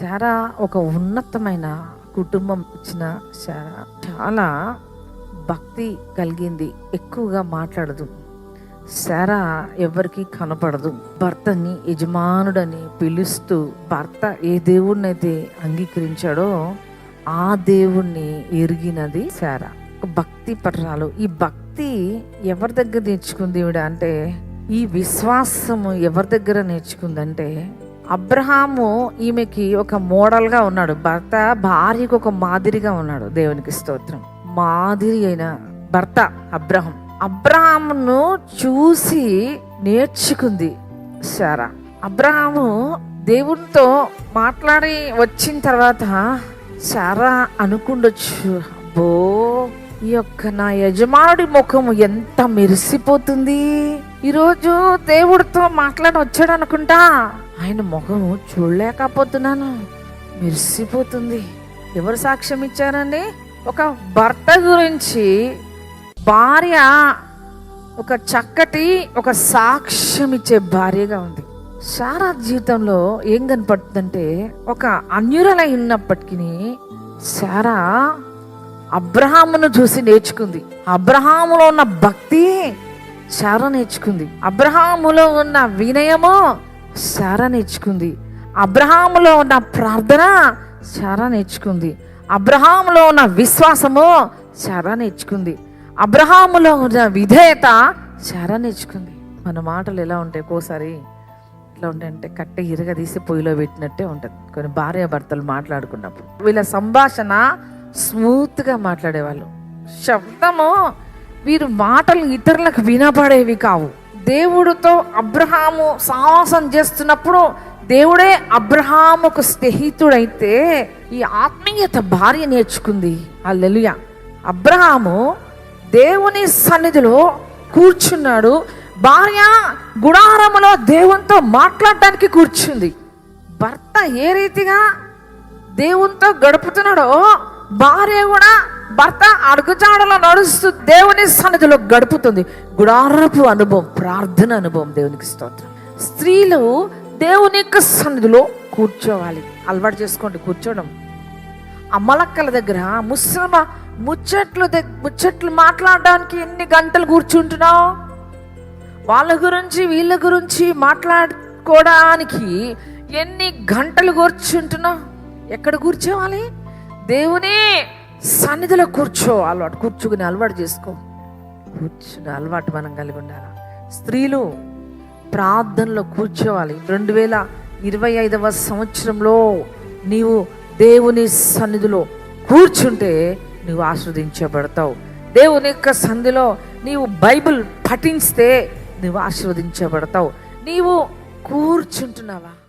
శారా ఒక ఉన్నతమైన కుటుంబం ఇచ్చిన శారా. చాలా భక్తి కలిగింది. ఎక్కువగా మాట్లాడదు. శారా ఎవరికి కనపడదు. భర్తని యజమానుడని పిలుస్తూ భర్త ఏ దేవుణ్ణైతే అంగీకరించాడో ఆ దేవుణ్ణి ఎరిగినది శారా. భక్తి పట్రాలు ఈ భక్తి ఎవరి దగ్గర నేర్చుకుంది అంటే ఈ విశ్వాసము ఎవరి దగ్గర నేర్చుకుందంటే అబ్రహాము ఈమెకి ఒక మోడల్గా ఉన్నాడు. భర్త భార్యకు ఒక మాదిరిగా ఉన్నాడు దేవునికి స్తోత్రం. మాదిరి అయిన భర్త అబ్రహం. అబ్రహామును చూసి నేర్చుకుంది సారా అబ్రహాము దేవునితో మాట్లాడి వచ్చిన తర్వాత సారా అనుకుండొచ్చు అబ్బో ఈ యొక్క నా యజమానుడి ముఖము ఎంత మెరిసిపోతుంది? ఈరోజు దేవుడితో మాట్లాడి వచ్చాడు అనుకుంటా ఆయన ముఖము చూడలేకపోతున్నాను. మెరిసిపోతుంది. ఎవరు సాక్ష్యం ఇచ్చారండి? ఒక భర్త గురించి భార్య ఒక చక్కటి ఒక సాక్ష్యం ఇచ్చే భార్యగా ఉంది. సారా జీవితంలో ఏం కనపడుతుందంటే ఒక అన్యురలై ఉన్నప్పటికీ సారా అబ్రహామును చూసి నేర్చుకుంది. అబ్రహాములో ఉన్న భక్తి సారా నేర్చుకుంది. అబ్రహాములో ఉన్న వినయము శారా నేర్చుకుంది. అబ్రహాములో ఉన్న ప్రార్థన శారా నేర్చుకుంది. అబ్రహాములో ఉన్న విశ్వాసము శారా నేర్చుకుంది. అబ్రహాములో ఉన్న విధేయత శారా నేర్చుకుంది. మన మాటలు ఎలా ఉంటాయి? ఒక్కోసారి ఎట్లా ఉంటాయంటే కట్టె ఇరగదీసి పొయ్యిలో పెట్టినట్టే ఉంటుంది. కొన్ని భార్య భర్తలు మాట్లాడుకున్నప్పుడు. వీళ్ళ సంభాషణ స్మూత్గా మాట్లాడేవాళ్ళు. శబ్దము వీరు మాటలు ఇతరులకు వినపడేవి కావు. దేవుడితో అబ్రహాము సాహసం చేస్తున్నప్పుడు దేవుడే అబ్రహాముకు స్నేహితుడైతే ఈ ఆత్మీయత భార్య నేర్చుకుంది. అల్లెలుయ అబ్రహాము దేవుని సన్నిధిలో కూర్చున్నాడు. భార్య గుడారములో దేవునితో మాట్లాడటానికి కూర్చుంది. భర్త ఏ రీతిగా దేవునితో గడుపుతున్నాడో భార్య కూడా భర్త అడుగుజాడలో నడుస్తూ దేవుని సన్నిధిలో గడుపుతుంది. గుడారపు అనుభవం ప్రార్థన అనుభవం దేవునికి స్తోత్రం. స్త్రీలు దేవుని యొక్క సన్నిధిలో కూర్చోవాలి. అలవాటు చేసుకోండి కూర్చోవడం అమ్మలక్కల దగ్గర ముస్లిమ ముచ్చట్లు ముచ్చట్లు మాట్లాడడానికి ఎన్ని గంటలు కూర్చుంటున్నావు? వాళ్ళ గురించి వీళ్ళ గురించి మాట్లాడుకోవడానికి ఎన్ని గంటలు కూర్చుంటున్నావు? ఎక్కడ కూర్చోవాలి? దేవుని సన్నిధిలో కూర్చో. అలవాటు కూర్చుకుని అలవాటు చేసుకో. కూర్చుని అలవాటు మనం కలిగి ఉండాలి? స్త్రీలు ప్రార్థనలో కూర్చోవాలి. రెండు వేల ఇరవై ఐదవ సంవత్సరంలో నీవు దేవుని సన్నిధిలో కూర్చుంటే నువ్వు ఆస్వాదించబడతావు దేవుని యొక్క సన్నిధిలో నీవు బైబిల్ పఠిస్తే నువ్వు ఆశీర్వదించబడతావు. నీవు కూర్చుంటున్నావా?